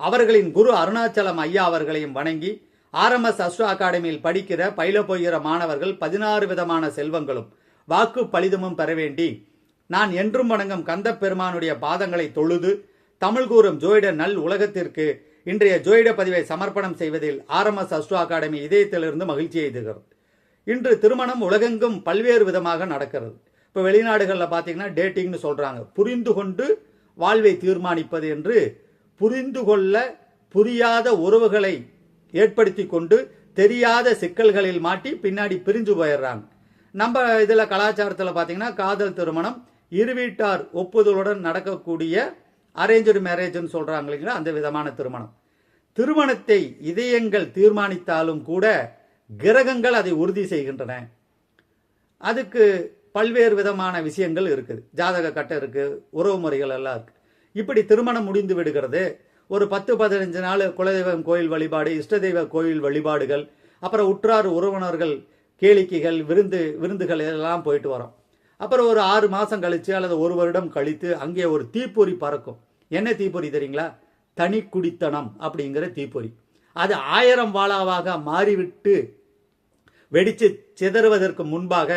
அவர்களின் குரு அருணாச்சலம் ஐயா அவர்களையும் வணங்கி ஆர்எம்எஸ் அஸ்ட்ரா அகாடமியில் படிக்கிற பயில போகிற மாணவர்கள் பதினாறு விதமான செல்வங்களும் வாக்கு பலிதமும் பெற வேண்டி நான் என்றும் வணங்கும் கந்த பெருமானுடைய பாதங்களை தொழுது தமிழ் கூறும் ஜோயிட நல் உலகத்திற்கு இன்றைய ஜோயிட பதிவை சமர்ப்பணம் செய்வதில் ஆர்எம்எஸ் அஸ்ட்ரோ அகாடமி இதயத்திலிருந்து மகிழ்ச்சி எய்துகிறது இன்று திருமணம் உலகெங்கும் பல்வேறு விதமாக நடக்கிறது. இப்போ வெளிநாடுகளில் பார்த்தீங்கன்னா டேட்டிங்னு சொல்கிறாங்க புரிந்து கொண்டு வாழ்வை தீர்மானிப்பது என்று புரிந்து கொள்ள புரியாத உறவுகளை ஏற்படுத்தி கொண்டு தெரியாத சிக்கல்களில் மாட்டி பின்னாடி பிரிஞ்சு போயிடுறாங்க. நம்ம இதில் கலாச்சாரத்தில் பார்த்தீங்கன்னா காதல் திருமணம் இரு வீட்டார் ஒப்புதலுடன் நடக்கக்கூடிய அரேஞ்சு மேரேஜ்னு சொல்கிறாங்க இல்லைங்களா அந்த விதமான திருமணம். திருமணத்தை இதயங்கள் தீர்மானித்தாலும் கூட கிரகங்கள் அதை உறுதி செய்கின்றன. அதுக்கு பல்வேறு விதமான விஷயங்கள் இருக்குது. ஜாதக கட்டை இருக்குது உறவு முறைகள் எல்லாம் இருக்குது இப்படி திருமணம் முடிந்து விடுகிறது. ஒரு பத்து பதினஞ்சு நாள் குலதெய்வம் கோயில் வழிபாடு இஷ்ட தெய்வ கோயில் வழிபாடுகள் அப்புறம் உற்றார் உறவினர்கள் கேளிக்கைகள் விருந்து விருந்துகள் எல்லாம் போயிட்டு வரோம். அப்புறம் ஒரு ஆறு மாதம் கழித்து அல்லது ஒரு வருடம் கழித்து அங்கே ஒரு தீப்பொறி பறக்கும். என்ன தீப்பொறி தெரியுங்களா? தனி குடித்தனம் அப்படிங்கிற தீப்பொறி. அது ஆயிரம் வாழாவாக மாறிவிட்டு வெடிச்சு சிதறுவதற்கு முன்பாக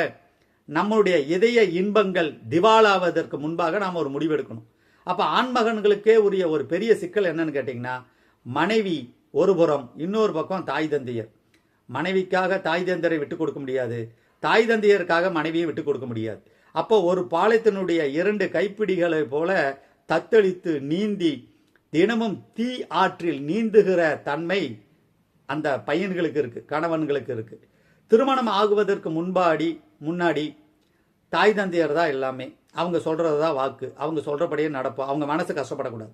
நம்முடைய இதய இன்பங்கள் திவாலாவதற்கு முன்பாக நாம் ஒரு முடிவெடுக்கணும். அப்ப ஆண்மகன்களுக்கே உரிய ஒரு பெரிய சிக்கல் என்னன்னு கேட்டிங்கன்னா மனைவி ஒரு புறம் இன்னொரு பக்கம் தாய் தந்தையர். மனைவிக்காக தாய் தந்தையரை விட்டு கொடுக்க முடியாது. தாய் தந்தையருக்காக மனைவியை விட்டு கொடுக்க முடியாது. அப்போ ஒரு பாலத்தினுடைய இரண்டு கைப்பிடிகளை போல தத்தளித்து நீந்தி தினமும் தீ ஆற்றில் நீந்துகிற தன்மை அந்த பையன்களுக்கு இருக்கு கணவன்களுக்கு இருக்கு. திருமணம் ஆகுவதற்கு முன்பாடி முன்னாடி தாய் தந்தையர் தான் எல்லாமே. அவங்க சொல்கிறது தான் வாக்கு. அவங்க சொல்கிறபடியே நடப்போம். அவங்க மனசு கஷ்டப்படக்கூடாது.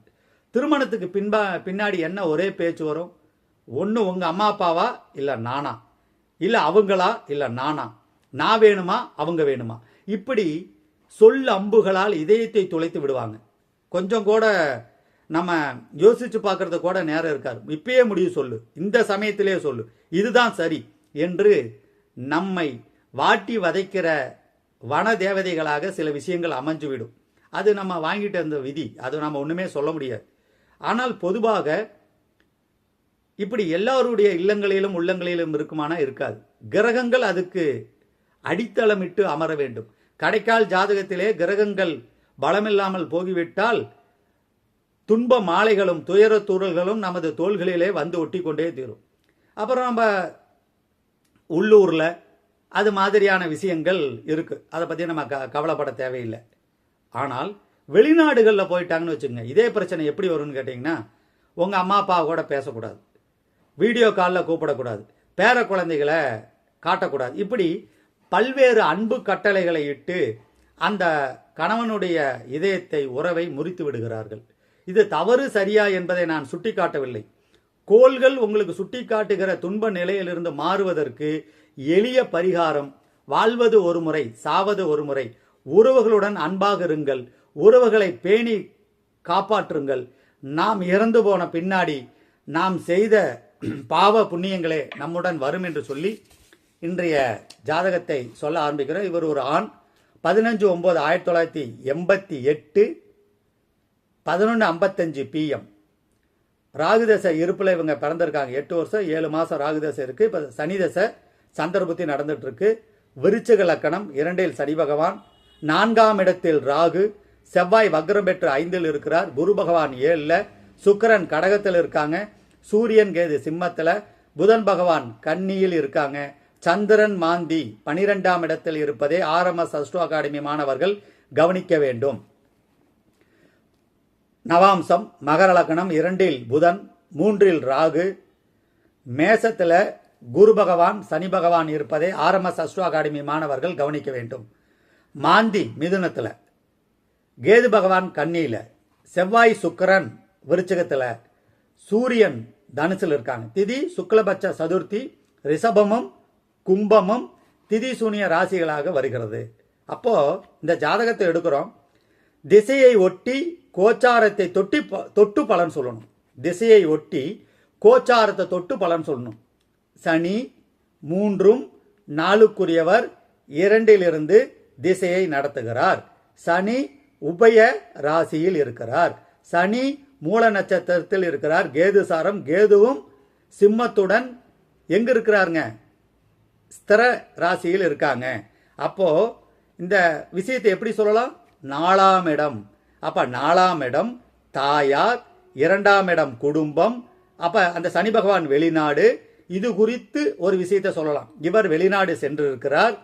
திருமணத்துக்கு பின்பா பின்னாடி என்ன ஒரே பேச்சு வரும்? ஒன்று உங்கள் அம்மா அப்பாவா? இல்லை நானா? இல்லை அவங்களா? இல்லை நானா? நான் வேணுமா? அவங்க வேணுமா? இப்படி சொல் அம்புகளால் இதயத்தை துளைத்து விடுவாங்க. கொஞ்சம் கூட நம்ம யோசிச்சு பார்க்கறது கூட நேரம் இருக்காது. இப்பயே முடிவு சொல்லு. இந்த சமயத்திலே சொல்லு. இதுதான் சரி என்று நம்மை வாட்டி வதைக்கிற வன தேவதைகளாக சில விஷயங்கள் அமைஞ்சுவிடும். அது நம்ம வாங்கிட்டு இருந்த விதி. அது நம்ம ஒன்றுமே சொல்ல முடியாது. ஆனால் பொதுவாக இப்படி எல்லாருடைய இல்லங்களிலும் உள்ளங்களிலும் இருக்குமானா இருக்காது. கிரகங்கள் அதுக்கு அடித்தளமிட்டு அமர வேண்டும். கடைக்கால் ஜாதகத்திலே கிரகங்கள் பலமில்லாமல் போகிவிட்டால் துன்ப மாலைகளும் துயரத்தூரல்களும் நமது தோள்களிலே வந்து ஒட்டி கொண்டே தீரும். அப்புறம் நம்ம உள்ளூரில் அது மாதிரியான விஷயங்கள் இருக்குது அதை பற்றி நம்ம க கவலைப்பட தேவையில்லை. ஆனால் வெளிநாடுகளில் போயிட்டாங்கன்னு வச்சுக்கோங்க. இதே பிரச்சனை எப்படி வரும்னு கேட்டிங்கன்னா உங்கள் அம்மா அப்பா கூட பேசக்கூடாது. வீடியோ காலில் கூப்பிடக்கூடாது. பேர குழந்தைகளை காட்டக்கூடாது. இப்படி பல்வேறு அன்பு கட்டளைகளை இட்டு அந்த கணவனுடைய இதயத்தை உறவை முறித்து விடுகிறார்கள். இது தவறு சரியா என்பதை நான் சுட்டிக்காட்டவில்லை. கோள்கள் உங்களுக்கு சுட்டிக்காட்டுகிற துன்ப நிலையிலிருந்து மாறுவதற்கு எளிய பரிகாரம். வாழ்வது ஒரு முறை சாவது ஒரு முறை. உறவுகளுடன் அன்பாக இருங்கள். உறவுகளை பேணி காப்பாற்றுங்கள். நாம் இறந்து போன பின்னாடி நாம் செய்த பாவ புண்ணியங்களே நம்முடன் வரும் என்று சொல்லி இன்றைய ஜாதகத்தை சொல்ல ஆரம்பிக்கிறோம். இவர் ஒரு ஆண். பதினஞ்சு ஒன்பது ஆயிரத்தி தொள்ளாயிரத்தி எண்பத்தி எட்டு பதினொன்று ஐம்பத்தஞ்சு பிஎம் ராகுதசை இருப்பில் இவங்க பிறந்திருக்காங்க. எட்டு வருஷம் ஏழு மாதம் ராகுதசை இருக்குது இப்போ சனிதசை சந்தர்ப்பத்தில் சந்திரபுத்தி நடந்துட்டு இருக்கு விருச்சக லக்கணம் இரண்டில் சனி பகவான் நான்காம் இடத்தில் ராகு செவ்வாய் வக்ரம் பெற்று ஐந்தில் இருக்கிறார். குரு பகவான் ஏழில் சுக்கிரன் கடகத்தில் இருக்காங்க. சூரியன் கேது சிம்மத்தில் புதன் பகவான் கன்னியில் இருக்காங்க. சந்திரன் மாந்தி பனிரெண்டாம் இடத்தில் இருப்பதை ஆர்எம்எஸ் அஸ்ட்ரோ அகாடமி மாணவர்கள் கவனிக்க வேண்டும். நவாம்சம் மகர லக்னம் இரண்டில் புதன் மூன்றில் ராகு. மேசத்தில் குரு பகவான் சனி பகவான் இருப்பதை ஆர்எம்எஸ் அஸ்ட்ரோ அகாடமி மாணவர்கள் கவனிக்க வேண்டும். மாந்தி மிதுனத்தில் கேது பகவான் கன்னியில் செவ்வாய் சுக்கிரன் விருச்சகத்தில் சூரியன் தனுசில் இருக்காங்க. திதி சுக்லபட்ச சதுர்த்தி ரிஷபமும் கும்பமும் திதி சூனிய ராசிகளாக வருகிறது. அப்போது இந்த ஜாதகத்தை எடுக்கிறோம். திசையை ஒட்டி கோச்சாரத்தை தொட்டி ப- தொட்டு பலன் சொல்லணும். திசையை ஒட்டி கோச்சாரத்தை தொட்டு பலன் சொல்லணும். சனி மூன்றும் நாளுக்குரியவர் இரண்டிலிருந்து திசையை நடத்துகிறார். சனி உபய ராசியில் இருக்கிறார். சனி மூல நட்சத்திரத்தில் இருக்கிறார். கேது சாரம் கேதுவும் சிம்மத்துடன் எங்க இருக்கிறாருங்க ஸ்திர ராசியில் இருக்காங்க. அப்போ இந்த விஷயத்தை எப்படி சொல்லலாம்? நாலாம் இடம். அப்ப நாலாம் இடம் தாயார் இரண்டாம் இடம் குடும்பம். அப்ப அந்த சனி பகவான் வெளிநாடு இது குறித்து ஒரு விஷயத்தை சொல்லலாம். இவர் வெளிநாடு சென்றிருக்கிறார்.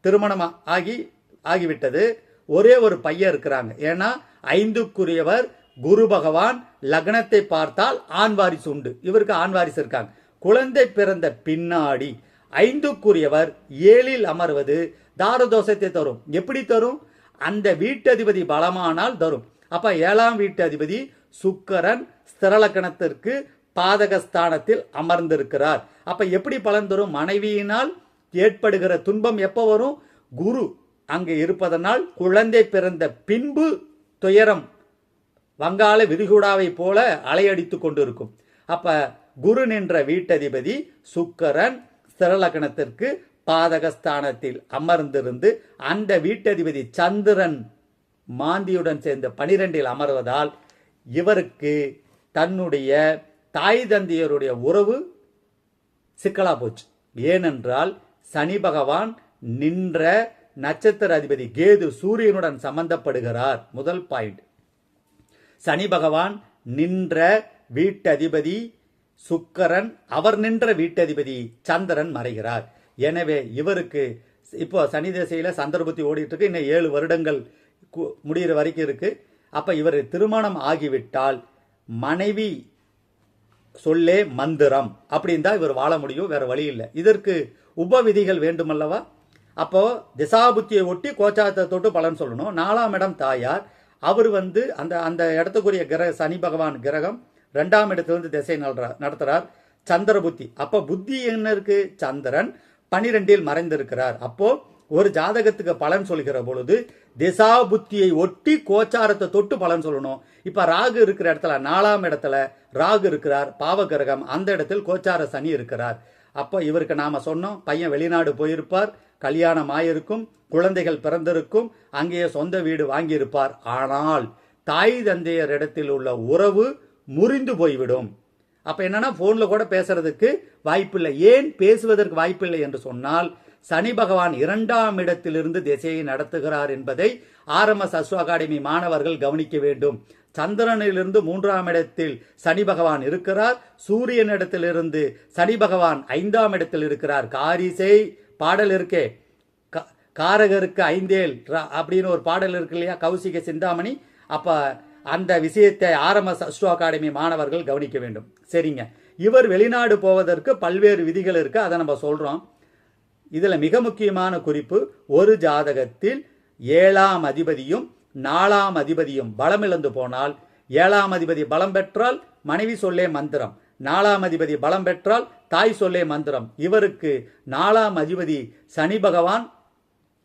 திருமணம் ஆகி ஆகிவிட்டது. ஒரே ஒரு பையன் இருக்கிறாங்க. ஏன்னா ஐந்துக்குரியவர் குரு பகவான் லக்னத்தை பார்த்தால் ஆண் வாரிசு உண்டு. இவருக்கு ஆண் வாரிசு இருக்காங்க. குழந்தை பிறந்த பின்னாடி ஐந்துக்குரியவர் ஏழில் அமர்வது தாரதோஷத்தை தரும். எப்படி தரும்? அந்த வீட்டதிபதி பலமானால் தரும். அப்ப ஏழாம் வீட்டு அதிபதி சுக்கரன் ஸ்திரலக்கணத்திற்கு பாதகஸ்தானத்தில் அமர்ந்திருக்கிறார். அப்ப எப்படி பலன் தரும்? மனைவியினால் ஏற்படுகிற துன்பம் எப்போ வரும்? குரு அங்கே இருப்பதனால் குழந்தை பிறந்த பின்பு துயரம் வங்காள விரிகுடாவை போல அலையடித்துக் கொண்டிருக்கும். அப்ப குரு நின்ற வீட்டதிபதி சுக்கரன் சிரலகணத்திற்கு பாதகஸ்தானத்தில் அமர்ந்திருந்து அந்த வீட்டதிபதி சந்திரன் மாந்தியுடன் சேர்ந்த பனிரெண்டில் அமர்வதால் இவருக்கு தன்னுடைய தாய் தந்தையருடைய உறவு சிக்கலா போச்சு. ஏனென்றால் சனி பகவான் நின்ற நட்சத்திர அதிபதி கேது சூரியனுடன் சம்பந்தப்படுகிறார். முதல் பாயிண்ட் சனி பகவான் நின்ற வீட்டதிபதி சுக்கரன் அவர் நின்ற வீட்டதிபதி சந்திரன் மறைகிறார். எனவே இவருக்கு இப்போ சனி திசையில சந்திரபுத்தி ஓடிட்டு இருக்கு இன்னும் ஏழு வருடங்கள் கு- வரைக்கும் இருக்கு. அப்ப இவர் திருமணம் ஆகிவிட்டால் மனைவி சொல்லே மந்திரம் அப்படின்னு தான் இவர் வாழ முடியும் வேற வழி இல்லை. இதற்கு உப விதிகள் வேண்டுமல்லவா? அப்போ திசாபுத்தியை ஒட்டி கோச்சாரத்தை தொட்டு பலன் சொல்லணும். நாலாம் இடம் தாயார். அவர் வந்து அந்த அந்த இடத்துக்குரிய கிரக சனி பகவான் கிரகம் ரெண்டாம் இடத்துலேருந்து திசை நல்றா- நடத்துறார். சந்திர புத்தி அப்போ புத்தி என்ன இருக்கு? சந்திரன் பனிரெண்டில் மறைந்திருக்கிறார். அப்போ ஒரு ஜாதகத்துக்கு பலன் சொல்கிற பொழுது திசா புத்தியை ஒட்டி கோச்சாரத்தை தொட்டு பலன் சொல்லணும். இப்ப ராகு இருக்கிற இடத்துல நாலாம் இடத்துல ராகு இருக்கிறார் பாவகிரகம் அந்த இடத்தில் கோச்சார சனி இருக்கிறார். அப்போ இவருக்கு நாம சொன்னோம் பையன் வெளிநாடு போயிருப்பார் கல்யாணம் ஆயிருக்கும் குழந்தைகள் பிறந்திருக்கும் அங்கேயே சொந்த வீடு வாங்கியிருப்பார். ஆனால் தாய் தந்தையர் இடத்தில் உள்ள உறவு முறிந்து போய்விடும். அப்ப என்னன்னா போன்ல கூட பேசுறதுக்கு வாய்ப்பில்லை. ஏன் பேசுவதற்கு வாய்ப்பில்லை என்று சொன்னால் சனி பகவான் இரண்டாம் இடத்திலிருந்து திசையை நடத்துகிறார் என்பதை ஆர்எம்எஸ் அஸ்வ அகாடமி மாணவர்கள் கவனிக்க வேண்டும். சந்திரனிலிருந்து மூன்றாம் இடத்தில் சனி பகவான் இருக்கிறார். சூரியனிடத்திலிருந்து சனி பகவான் ஐந்தாம் இடத்தில் இருக்கிறார். காரிசை பாடல் இருக்கே. காரகருக்கு ஐந்தேல் அப்படின்னு ஒரு பாடல் இருக்கு இல்லையா? கௌசிக சிந்தாமணி. அப்ப அந்த விஷயத்தை ஆர்எம்எஸ் அஸ்ட்ரோ அகாடமி மாணவர்கள் கவனிக்க வேண்டும். சரிங்க. இவர் வெளிநாடு போவதற்கு பல்வேறு விதிகள் இருக்கு. அதை நம்ம சொல்றோம். இதில் மிக முக்கியமான குறிப்பு ஒரு ஜாதகத்தில் ஏழாம் அதிபதியும் நாலாம் அதிபதியும் பலமிழந்து போனால் ஏழாம் அதிபதி பலம் பெற்றால் மனைவி சொல்லே மந்திரம் நாலாம் அதிபதி பலம் பெற்றால் தாய் சொல்லே மந்திரம். இவருக்கு நாலாம் அதிபதி சனி பகவான்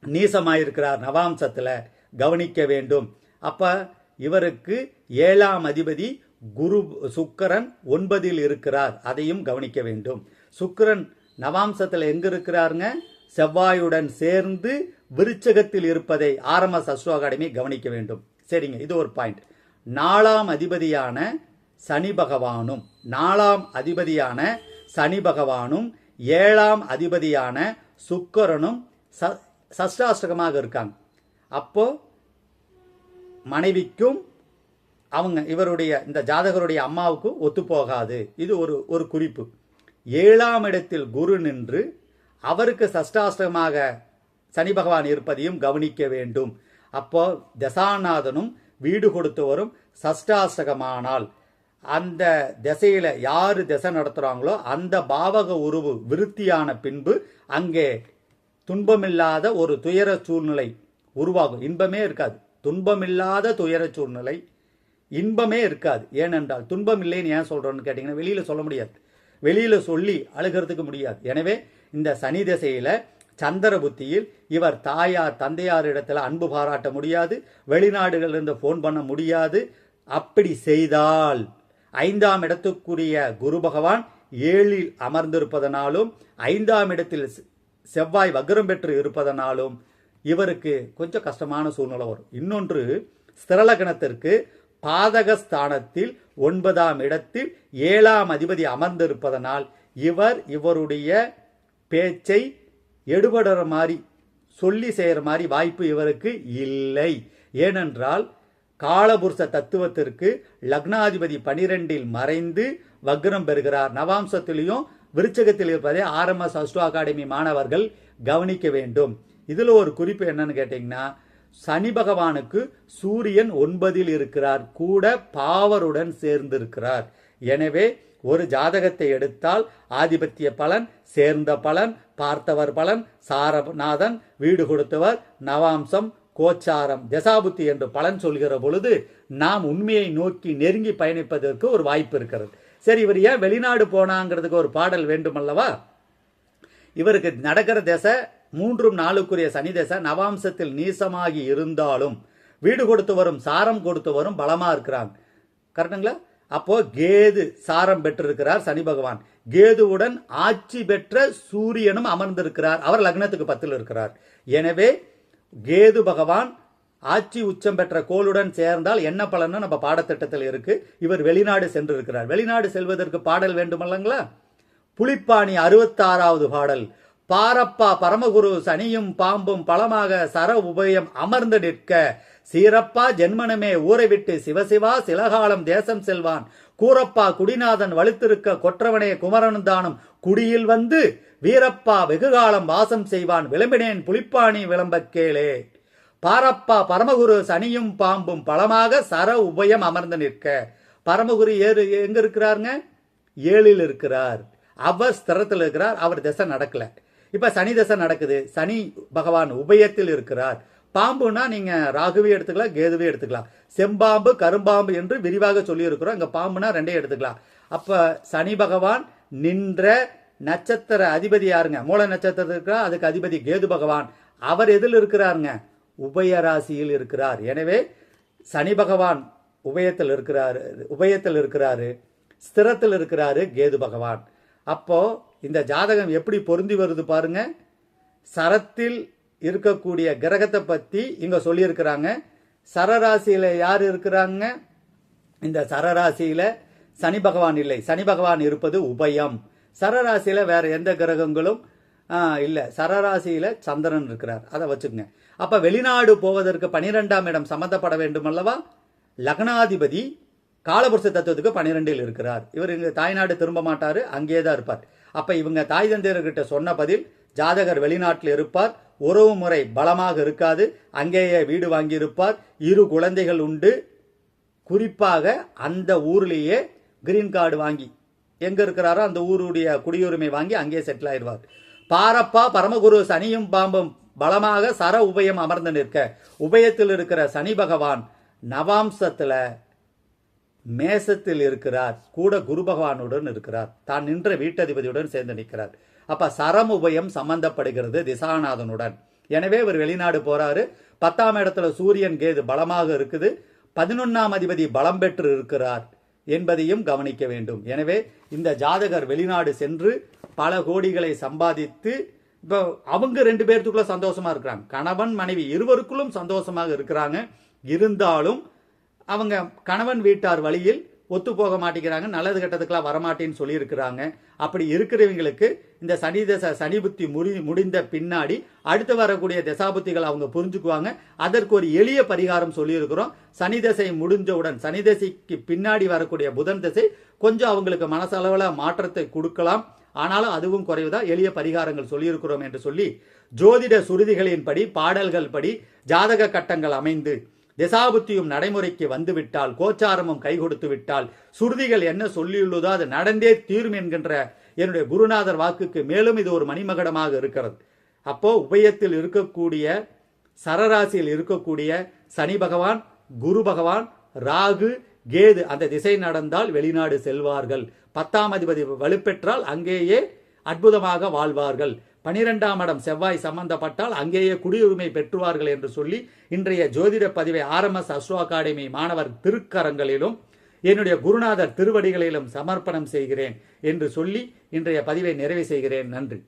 நீசமாயிருக்கிறார் நவாம்சத்தில் கவனிக்க வேண்டும். அப்ப இவருக்கு ஏழாம் அதிபதி குரு சுக்கிரன் ஒன்பதில் இருக்கிறார் அதையும் கவனிக்க வேண்டும். சுக்கிரன் நவாம்சத்தில் எங்க இருக்கிறாருங்க? செவ்வாயுடன் சேர்ந்து விருச்சகத்தில் இருப்பதை ஆர்எம்எஸ் அஸ்ட்ரோ அகாடமி கவனிக்க வேண்டும். சரிங்க இது ஒரு பாயிண்ட். நாலாம் அதிபதியான சனி பகவானும் நாலாம் அதிபதியான சனி பகவானும் ஏழாம் அதிபதியான சுக்கரனும் ச- சஷ்டாஷ்டகமாக இருக்காங்க. அப்போ மனைவிக்கும் அவங்க இவருடைய இந்த ஜாதகருடைய அம்மாவுக்கும் ஒத்துப்போகாது. இது ஒரு ஒரு குறிப்பு. ஏழாம் இடத்தில் குரு நின்று அவருக்கு சஷ்டாஷ்டகமாக சனி பகவான் இருப்பதையும் கவனிக்க வேண்டும். அப்போ தசாநாதனும் வீடு கொடுத்தவரும் சஷ்டாஷ்டகமானால் அந்த திசையில யாரு திசை நடத்துறாங்களோ அந்த பாவக உருவு விருத்தியான பின்பு அங்கே துன்பமில்லாத ஒரு துயர சூழ்நிலை உருவாகும். இன்பமே இருக்காது. துன்பமில்லாத துயர சூழ்நிலை இன்பமே இருக்காது. ஏனென்றால் துன்பம் இல்லைன்னு ஏன் சொல்றோம்னு கேட்டிங்கன்னா வெளியில சொல்ல முடியாது. வெளியில் சொல்லி அழுகிறதுக்கு முடியாது. எனவே இந்த சனி திசையில் சந்திர புத்தியில் இவர் தாயார் தந்தையார் இடத்துல அன்பு பாராட்ட முடியாது. வெளிநாடுகளிலிருந்து ஃபோன் பண்ண முடியாது. அப்படி செய்தால் ஐந்தாம் இடத்துக்குரிய குரு பகவான் ஏழில் அமர்ந்திருப்பதனாலும் ஐந்தாம் இடத்தில் செவ்வாய் வக்ரம் பெற்று இருப்பதனாலும் இவருக்கு கொஞ்சம் கஷ்டமான சூழ்நிலை வரும். இன்னொன்று ஸ்திரலகணத்திற்கு பாதகஸ்தானத்தில் ஒன்பதாம் இடத்தில் ஏழாம் அதிபதி அமர்ந்திருப்பதனால் இவர் இவருடைய பேச்சை எடுபடுற மாதிரி சொல்லி செய்கிற மாதிரி வாய்ப்பு இவருக்கு இல்லை. ஏனென்றால் காலபுருஷ தத்துவத்திற்கு லக்னாதிபதி பனிரெண்டில் மறைந்து வக்ரம் பெறுகிறார். நவாம்சத்திலையும் விருச்சகத்தில் இருப்பதை ஆர்எம்எஸ் அஸ்ட்ரோ அகாடமி மாணவர்கள் கவனிக்க வேண்டும். இதில் ஒரு குறிப்பு என்னன்னு கேட்டிங்கன்னா சனி பகவானுக்கு சூரியன் ஒன்பதில் இருக்கிறார். கூட பாவருடன் சேர்ந்திருக்கிறார். எனவே ஒரு ஜாதகத்தை எடுத்தால் ஆதிபத்திய பலன் சேர்ந்த பலன் பார்த்தவர் பலன் சாரநாதன் வீடு கொடுத்தவர் நவாம்சம் கோச்சாரம் தசாபுத்தி என்று பலன் சொல்கிற பொழுது நாம் உண்மையை நோக்கி நெருங்கி பயணிப்பதற்கு ஒரு வாய்ப்பு இருக்கிறது. சரி இவர் ஏன் வெளிநாடு போனாங்கிறதுக்கு ஒரு பாடல் வேண்டுமல்லவா? இவருக்கு நடக்கிற திசை மூன்றும் நாளுக்குரிய சனி தசை நவாம்சத்தில் நீசமாகி இருந்தாலும் வீடு கொடுத்து வரும் சாரம் கொடுத்து வரும் பலமா இருக்கிறாங்க கரெக்டுங்களா? அப்போ கேது சாரம் பெற்றிருக்கிறார் சனி பகவான். கேதுவுடன் ஆட்சி பெற்ற சூரியனும் அமர்ந்திருக்கிறார். அவர் லக்னத்துக்கு பத்தில் இருக்கிறார். எனவே கேது பகவான் ஆட்சி உச்சம் பெற்ற கோளுடன் சேர்ந்தால் என்ன பலன்னு நம்ம பாடத்திட்டத்தில் இருக்கு. இவர் வெளிநாடு சென்றிருக்கிறார். வெளிநாடு செல்வதற்கு பாடல் வேண்டுமல்லங்களா? புலிப்பாணி அறுபத்தாறாவது பாடல். பாரப்பா பரமகுரு சனியும் பாம்பும் பலமாக சர உபயம் அமர்ந்து நிற்க. சீரப்பா ஜென்மனமே ஊரை விட்டு சிவசிவா சிலகாலம் தேசம் செல்வான். கூரப்பா குடிநாதன் வலுத்திருக்க கொற்றவனே குமரனுந்தானும் குடியில் வந்து வீரப்பா வெகுகாலம் வாசம் செய்வான் விளம்பினேன் புலிப்பாணி விளம்ப கேளே. பாரப்பா பரமகுரு சனியும் பாம்பும் பலமாக சர உபயம் அமர்ந்து நிற்க. பரமகுரு ஏறு எங்க இருக்கிறாருங்க? ஏழில் இருக்கிறார். அவர் ஸ்திரத்தில் இருக்கிறார் அவர் திசை நடக்கலை. இப்ப சனி தசை நடக்குது. சனி பகவான் உபயத்தில் இருக்கிறார். பாம்புனா நீங்க ராகுவே எடுத்துக்கலாம் கேதுவே எடுத்துக்கலாம். செம்பாம்பு கரும்பாம்பு என்று விரிவாக சொல்லி இருக்கிறோம் இங்க பாம்புனா ரெண்டே எடுத்துக்கலாம். அப்ப சனி பகவான் நின்ற நட்சத்திர அதிபதி யாருங்க? மூல நட்சத்திரத்தில் இருக்கிறார் அதுக்கு அதிபதி கேது பகவான். அவர் எதில் இருக்கிறாருங்க? உபய ராசியில் இருக்கிறார். எனவே சனி பகவான் உபயத்தில் இருக்கிறாரு உபயத்தில் இருக்கிறாரு ஸ்திரத்தில் இருக்கிறாரு கேது பகவான். அப்போ இந்த ஜாதகம் எப்படி பொருந்தி வருது பாருங்க. சரத்தில் இருக்கக்கூடிய கிரகத்தை பத்தி இங்க சொல்லியிருக்கிறாங்க. சரராசியில யார் இருக்கிறாங்க? இந்த சரராசியில சனி பகவான் இல்லை. சனி பகவான் இருப்பது உபயம். சரராசியில வேற எந்த கிரகங்களும் இல்லை. சரராசியில் சரராசியில சந்திரன் இருக்கிறார். அதை வச்சுக்கோங்க. அப்ப வெளிநாடு போவதற்கு பனிரெண்டாம் இடம் சம்பந்தப்பட வேண்டும் அல்லவா? லக்னாதிபதி காலபுருஷ தத்துவத்துக்கு பனிரெண்டில் இருக்கிறார். இவர் இங்கே தாய்நாடு திரும்ப மாட்டார் அங்கேயே தான் இருப்பார். அப்போ இவங்க தாய் தந்தையர்கிட்ட சொன்ன பதில் ஜாதகர் வெளிநாட்டில் இருப்பார் உறவு முறை பலமாக இருக்காது அங்கேயே வீடு வாங்கியிருப்பார் இரு குழந்தைகள் உண்டு. குறிப்பாக அந்த ஊர்லேயே கிரீன் கார்டு வாங்கி எங்கே இருக்கிறாரோ அந்த ஊருடைய குடியுரிமை வாங்கி அங்கேயே செட்டில் ஆயிடுவார். பாரப்பா பரமகுரு சனியும் பாம்பும் பலமாக சர உபயம் அமர்ந்து நிற்க உபயத்தில் இருக்கிற சனி பகவான் நவாம்சத்தில் மேசத்தில் இருக்கிறார் கூட குரு பகவானுடன் இருக்கிறார். தான் நின்ற வீட்டதிபதியுடன் சேர்ந்து நிற்கிறார். அப்ப சரம் உபயம் சம்பந்தப்படுகிறது திசாநாதனுடன். எனவே இவர் வெளிநாடு போறாரு. பத்தாம் இடத்துல சூரியன் கேது பலமாக இருக்குது. பதினொன்னாம் அதிபதி பலம் பெற்று இருக்கிறார் என்பதையும் கவனிக்க வேண்டும். எனவே இந்த ஜாதகர் வெளிநாடு சென்று பல கோடிகளை சம்பாதித்து இப்போ அவங்க ரெண்டு பேர்த்துக்குள்ள சந்தோஷமா இருக்கிறாங்க. கணவன் மனைவி இருவருக்குள்ளும் சந்தோஷமாக இருக்கிறாங்க. இருந்தாலும் அவங்க கணவன் வீட்டார் வழியில் ஒத்து போக மாட்டேங்கிறாங்க நல்லது கெட்டதுக்கெல்லாம் வரமாட்டேன்னு சொல்லியிருக்கிறாங்க. அப்படி இருக்கிறவங்களுக்கு இந்த சனி தசை சனி புத்தி முடி முடிந்த பின்னாடி அடுத்து வரக்கூடிய தசாபுத்திகள் அவங்க புரிஞ்சுக்குவாங்க. அதற்கு ஒரு எளிய பரிகாரம் சொல்லியிருக்கிறோம். சனி தசை முடிஞ்சவுடன் சனி தசைக்கு பின்னாடி வரக்கூடிய புதன் தசை கொஞ்சம் அவங்களுக்கு மனசளவில் மாற்றத்தை கொடுக்கலாம். ஆனாலும் அதுவும் குறைவுதான். எளிய பரிகாரங்கள் சொல்லியிருக்கிறோம் என்று சொல்லி ஜோதிட சுருதிகளின்படி பாடல்கள் படி ஜாதக கட்டங்கள் அமைந்து திசாபுத்தியும் நடைமுறைக்கு வந்துவிட்டால் கோச்சாரமும் கை கொடுத்து விட்டால் சுருதிகள் என்ன சொல்லியுள்ளதோ அது நடந்தே தீரும் என்கின்ற என்னுடைய குருநாதர் வாக்குக்கு மேலும் இது ஒரு மணிமகடமாக இருக்கிறது. அப்போ உபயத்தில் இருக்கக்கூடிய சரராசியில் இருக்கக்கூடிய சனி பகவான் குரு பகவான் ராகு கேது அந்த திசை நடந்தால் வெளிநாடு செல்வார்கள். பத்தாம் அதிபதி வலுப்பெற்றால் அங்கேயே அற்புதமாக வாழ்வார்கள். பனிரெண்டாம் இடம் செவ்வாய் சம்பந்தப்பட்டால் அங்கேயே குடியுரிமை பெற்றுவார்கள் என்று சொல்லி இன்றைய ஜோதிட பதிவை ஆர்எம்எஸ் அஸ்ட்ரோ அகாடமி மாணவர் திருக்கரங்களிலும் என்னுடைய குருநாதர் திருவடிகளிலும் சமர்ப்பணம் செய்கிறேன் என்று சொல்லி இன்றைய பதிவை நிறைவு செய்கிறேன். நன்றி.